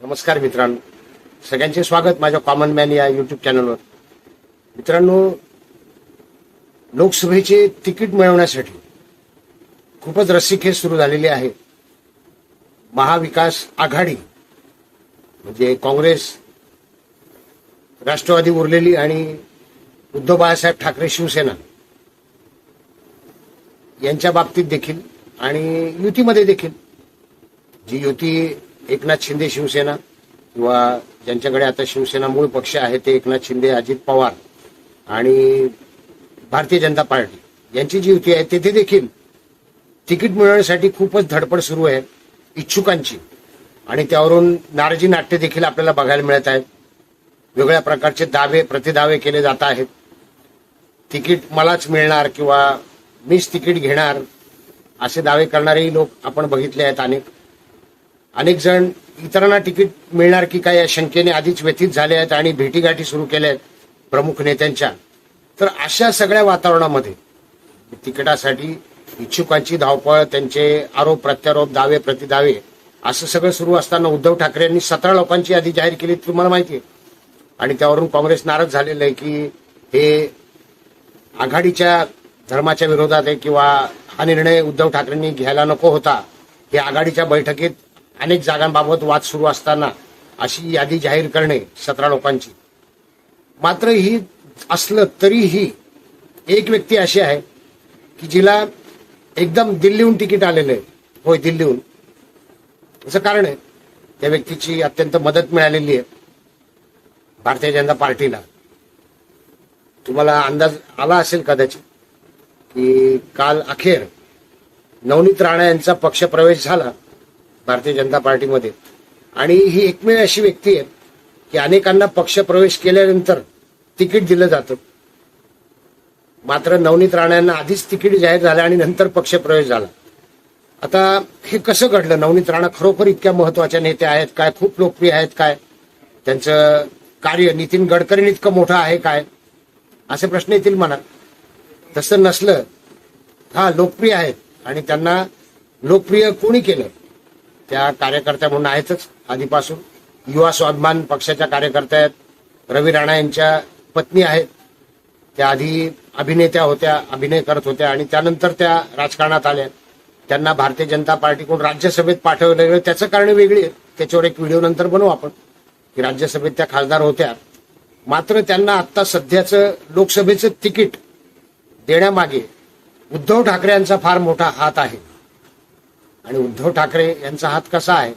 नमस्कार मित्रांनो. सगळ्यांचे स्वागत माझ्या कॉमन मॅन या युट्यूब चॅनलवर मित्रांनो लोकसभेचे तिकीट मिळवण्यासाठी खूपच रस्सीखेच सुरू झालेली आहे. महाविकास आघाडी म्हणजे काँग्रेस राष्ट्रवादी उरलेली आणि उद्धव बाळासाहेब ठाकरे शिवसेना यांच्या बाबतीत देखील आणि युतीमध्ये देखील. जी युती एकनाथ शिंदे शिवसेना किंवा ज्यांच्याकडे आता शिवसेना मूळ पक्ष आहे ते एकनाथ शिंदे अजित पवार आणि भारतीय जनता पार्टी यांची जी युती आहे तेथे देखील तिकीट मिळवण्यासाठी खूपच धडपड सुरू आहे इच्छुकांची. आणि त्यावरून नाराजी नाट्य देखील आपल्याला बघायला मिळत आहेत. वेगळ्या प्रकारचे दावे प्रतिदावे केले जात आहेत. तिकीट मलाच मिळणार किंवा मीच तिकीट घेणार असे दावे करणारेही लोक आपण बघितले आहेत अनेक. अनेक जण इतरांना तिकीट मिळणार की काय या शंकेने आधीच व्यथित झाले आहेत आणि भेटीगाठी सुरू केल्या आहेत प्रमुख नेत्यांच्या. तर अशा सगळ्या वातावरणामध्ये तिकिटासाठी इच्छुकांची धावपळ त्यांचे आरोप प्रत्यारोप दावे प्रतिदावे असं सगळं सुरू असताना उद्धव ठाकरे यांनी सतरा लोकांची यादी जाहीर केली तुम्हाला माहिती आहे. आणि त्यावरून काँग्रेस नाराज झालेलं आहे की हे आघाडीच्या धर्माच्या विरोधात आहे किंवा हा निर्णय उद्धव ठाकरेंनी घ्यायला नको होता. हे आघाडीच्या बैठकीत अनेक जागांबाबत वाद सुरू असताना अशी यादी जाहीर करणे सतरा लोकांची. मात्र ही असलं तरीही एक व्यक्ती अशी आहे की जिला एकदम दिल्लीहून तिकीट आलेलं आहे. होय दिल्लीहून. याचं कारण आहे त्या व्यक्तीची अत्यंत मदत मिळालेली आहे भारतीय जनता पार्टीला. तुम्हाला अंदाज आला असेल कदाचित की काल अखेर नवनीत राणा यांचा पक्ष प्रवेश झाला. भारतीय जनता पार्टीमध्ये. आणि ही एकमेव अशी व्यक्ती आहे की अनेकांना पक्ष प्रवेश केल्यानंतर तिकीट दिलं जातं. मात्र नवनीत राणांना आधीच तिकीट जाहीर झालं आणि नंतर पक्ष प्रवेश झाला. आता हे कसं घडलं? नवनीत राणा खरोखर इतक्या महत्त्वाच्या नेत्या आहेत काय? खूप लोकप्रिय आहेत काय? त्यांचं कार्य नितीन गडकरी इतकं मोठं आहे काय? असे प्रश्न येतील मनात तसं नसलं हा लोकप्रिय आहेत आणि त्यांना लोकप्रिय कोणी केलं? त्या कार्यकर्त्या म्हणून आहेतच आधीपासून. युवा स्वाभिमान पक्षाच्या कार्यकर्त्या आहेत. रवी राणा यांच्या पत्नी आहेत. त्या आधी अभिनेत्या होत्या अभिनय करत होत्या आणि त्यानंतर त्या राजकारणात आल्या. त्यांना भारतीय जनता पार्टीकडून राज्यसभेत पाठवलं गेलं. त्याचं कारण वेगळी आहे. त्याच्यावर एक व्हिडिओ नंतर बनवू आपण. की राज्यसभेत त्या खासदार होत्या. मात्र त्यांना आता सध्याचं लोकसभेचं तिकीट देण्यामागे उद्धव ठाकरे यांचा फार मोठा हात आहे. आणि उद्धव ठाकरे यांचा हात कसा आहे?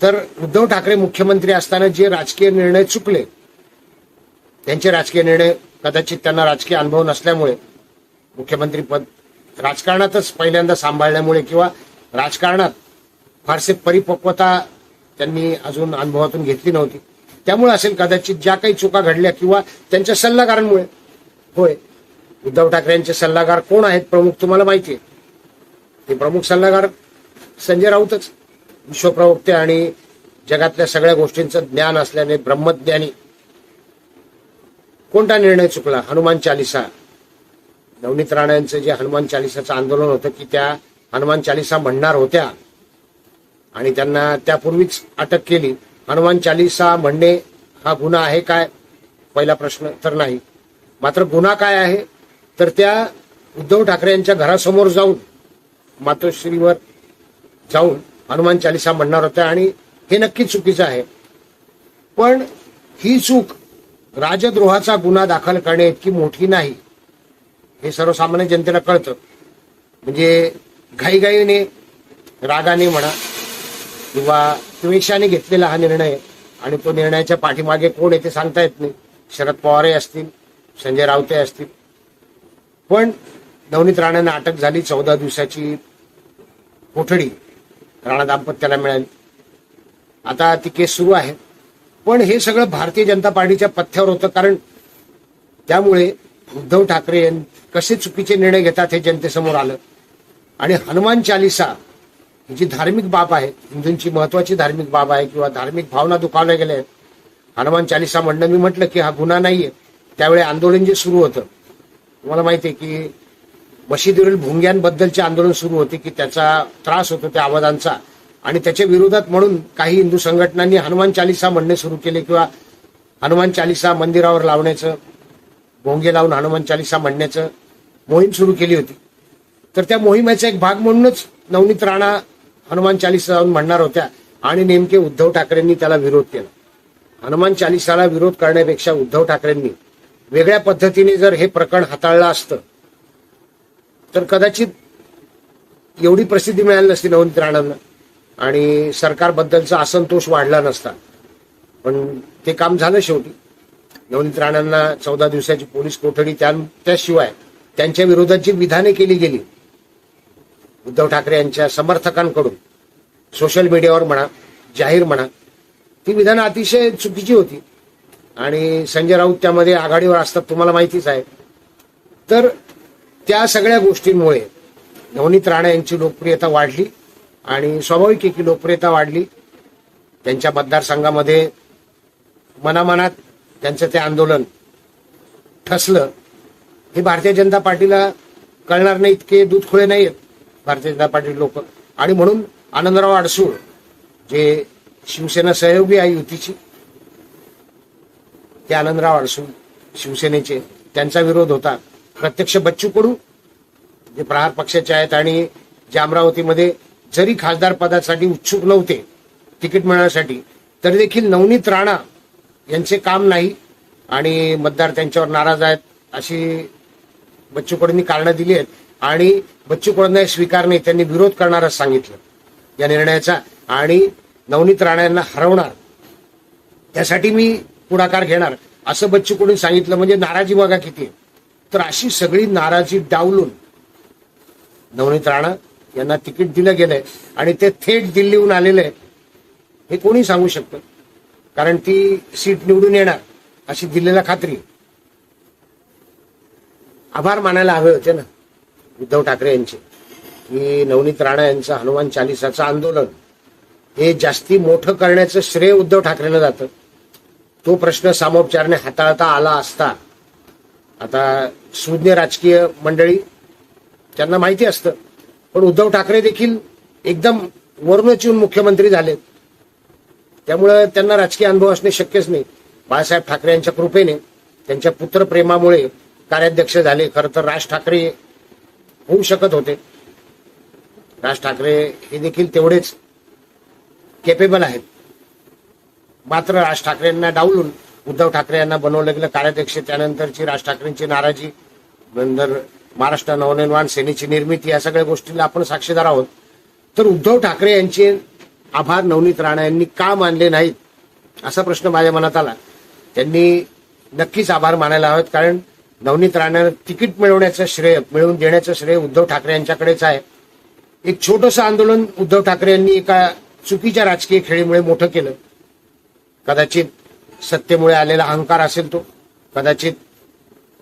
तर उद्धव ठाकरे मुख्यमंत्री असताना जे राजकीय निर्णय चुकले त्यांचे राजकीय निर्णय कदाचित त्यांना राजकीय अनुभव नसल्यामुळे मुख्यमंत्री पद राजकारणातच पहिल्यांदा सांभाळल्यामुळे किंवा राजकारणात फारसे परिपक्वता त्यांनी अजून अनुभवातून घेतली नव्हती. त्यामुळे असेल कदाचित ज्या काही चुका घडल्या किंवा त्यांच्या सल्लागारांमुळे. होय उद्धव ठाकरे यांचे सल्लागार कोण आहेत प्रमुख तुम्हाला माहिती आहे? ते प्रमुख सल्लागार संजय राऊतच विश्वप्रवक्ते आणि जगातल्या सगळ्या गोष्टींचं ज्ञान असल्याने ब्रह्मज्ञानी. कोणता निर्णय चुकला? हनुमान चालिसा. नवनीत राणा यांचं जे हनुमान चालिसाचं आंदोलन होतं की त्या हनुमान चालिसा म्हणणार होत्या. आणि त्यांना त्यापूर्वीच अटक केली. हनुमान चालिसा म्हणणे हा गुन्हा आहे काय? पहिला प्रश्न तर नाही. मात्र गुन्हा काय आहे? तर त्या उद्धव ठाकरे यांच्या घरासमोर जाऊन मातोश्रीवर जाऊन हनुमान चालिसा म्हणणार होत्या आणि हे नक्कीच चुकीचं आहे. पण ही चूक राजद्रोहाचा गुन्हा दाखल करणे इतकी मोठी नाही हे सर्वसामान्य जनतेला कळतं. म्हणजे घाईघाईने रागाने म्हणा किंवा त्वेषाने घेतलेला हा निर्णय आणि तो निर्णयाच्या पाठीमागे कोण आहे ते सांगता येत नाही. शरद पवारही असतील संजय राऊते असतील. पण नवनीत राणांना अटक झाली चौदा दिवसाची कोठडी. राणा दाम्पत्याला मिळाली. आता ती केस सुरू आहे. पण हे सगळं भारतीय जनता पार्टीच्या पथ्यावर होतं कारण त्यामुळे उद्धव ठाकरे यांनी कसे चुकीचे निर्णय घेतात हे जनतेसमोर आलं. आणि हनुमान चालिसा जी धार्मिक बाब आहे हिंदूंची महत्वाची धार्मिक बाब आहे किंवा धार्मिक भावना दुखावल्या गेल्या आहेत हनुमान चालिसा म्हणणं मी म्हटलं की हा गुन्हा नाहीये. त्यावेळी आंदोलन जे सुरू होतं तुम्हाला माहिती आहे की मशिदीवरील भुंग्यांबद्दलचे आंदोलन सुरू होते की त्याचा त्रास होतो त्या आवाजांचा. आणि त्याच्या विरोधात म्हणून काही हिंदू संघटनांनी हनुमान चालिसा म्हणणे सुरू केले किंवा हनुमान चालिसा मंदिरावर लावण्याचं भोंगे लावून हनुमान चालिसा म्हणण्याचं मोहीम सुरू केली होती. तर त्या मोहिमेचा एक भाग म्हणूनच नवनीत राणा हनुमान चालिसा जाऊन म्हणणार होत्या आणि नेमके उद्धव ठाकरेंनी त्याला विरोध केला. हनुमान चालिसाला विरोध करण्यापेक्षा उद्धव ठाकरेंनी वेगळ्या पद्धतीने जर हे प्रकरण हाताळलं असतं तर कदाचित एवढी प्रसिद्धी मिळाली नसती नवनीत राणांना. आणि सरकारबद्दलचा असंतोष वाढला नसता. पण ते काम झालं शेवटी. नवनीत राणांना चौदा दिवसाची पोलीस कोठडी त्याशिवाय त्यांच्या विरोधात जी विधाने केली गेली उद्धव ठाकरे यांच्या समर्थकांकडून सोशल मीडियावर म्हणा जाहीर म्हणा ती विधानं अतिशय चुकीची होती. आणि संजय राऊत त्यामध्ये आघाडीवर असतात तुम्हाला माहितीच आहे. तर त्या सगळ्या गोष्टींमुळे नवनीत राणा यांची लोकप्रियता वाढली आणि स्वाभाविक आहे की लोकप्रियता वाढली. त्यांच्या मतदारसंघामध्ये मनामनात त्यांचं ते आंदोलन ठसलं. हे भारतीय जनता पार्टीला कळणार नाही इतके दूध खुळे नाही आहेत भारतीय जनता पार्टी लोक. आणि म्हणून आनंदराव अडसूळ जे शिवसेना सहयोगी आहे युतीची ते आनंदराव अडसूळ शिवसेनेचे त्यांचा विरोध होता. प्रत्यक्ष बच्चू कडू जे प्रहार पक्षाचे आहेत आणि जे अमरावतीमध्ये जरी खासदार पदासाठी उत्सुक नव्हते तिकीट मिळण्यासाठी तरी देखील नवनीत राणा यांचे काम नाही आणि मतदार त्यांच्यावर नाराज आहेत अशी बच्चू कडूंनी कारणं दिली आहेत. आणि बच्चू कडूंना हे स्वीकार नाही त्यांनी विरोध करणारच सांगितलं या निर्णयाचा. आणि नवनीत राणा यांना हरवणार त्यासाठी मी पुढाकार घेणार असं बच्चू कडून सांगितलं. म्हणजे नाराजी बघा किती आहे. तर अशी सगळी नाराजी डावलून नवनीत राणा यांना तिकीट दिलं गेलंय आणि ते थेट दिल्लीहून आलेले आहे हे कोणी सांगू शकतं? कारण ती सीट निवडून येणार अशी दिल्लीला खात्री आभार मानायला हवे होते ना उद्धव ठाकरे यांचे. की नवनीत राणा यांचं हनुमान चालिसाचं आंदोलन हे जास्ती मोठं करण्याचं श्रेय उद्धव ठाकरेंना जातं. तो प्रश्न सामोपचारने हाताळता आला असता आता सुज्ञ राजकीय मंडळी त्यांना माहिती असतं. पण उद्धव ठाकरे देखील एकदम वरूनच येऊन मुख्यमंत्री झालेत. त्यामुळं त्यांना राजकीय अनुभव असणे शक्यच नाही. बाळासाहेब ठाकरे यांच्या कृपेने त्यांच्या पुत्रप्रेमामुळे कार्याध्यक्ष झाले. खरं तर राज ठाकरे होऊ शकत होते. राज ठाकरे हे देखील तेवढेच केपेबल आहेत. मात्र राज ठाकरेंना डावलून उद्धव ठाकरे यांना बनवलं गेलं. कार्याध्यक्ष त्यानंतरची राज ठाकरेंची नाराजी नंतर महाराष्ट्र नवनिर्माण सेनेची निर्मिती या सगळ्या गोष्टीला आपण साक्षीदार आहोत. तर उद्धव ठाकरे यांचे आभार नवनीत राणा यांनी का मानले नाहीत असा प्रश्न माझ्या मनात आला. त्यांनी नक्कीच आभार मानायला हवेत कारण नवनीत राणा तिकीट मिळवण्याचं श्रेय मिळवून देण्याचं श्रेय उद्धव ठाकरे यांच्याकडेच आहे. एक छोटंसं आंदोलन उद्धव ठाकरे यांनी एका चुकीच्या राजकीय खेळीमुळे मोठं केलं. कदाचित सत्तेमुळे आलेला अहंकार असेल तो कदाचित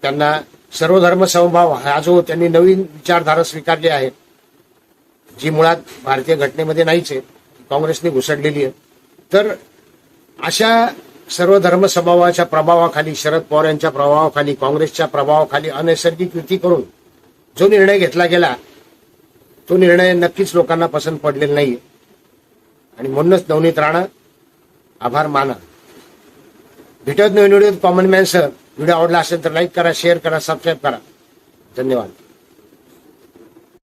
त्यांना सर्वधर्म समभाव हा जो हो, त्यांनी नवीन विचारधारा स्वीकारली आहे. जी मुळात भारतीय घटनेमध्ये नाहीच आहे काँग्रेसने घुसडलेली आहे. तर अशा सर्व धर्मसभावाच्या प्रभावाखाली शरद पवार यांच्या प्रभावाखाली काँग्रेसच्या प्रभावाखाली अनैसर्गिक युती करून जो निर्णय घेतला गेला तो निर्णय नक्कीच लोकांना पसंत पडलेला नाहीये. आणि म्हणूनच नवनीत राणा आभार माना. भेटत नवीन video common man sir video आवडला असेल तर लाईक करा शेअर करा सबस्क्राईब करा. धन्यवाद.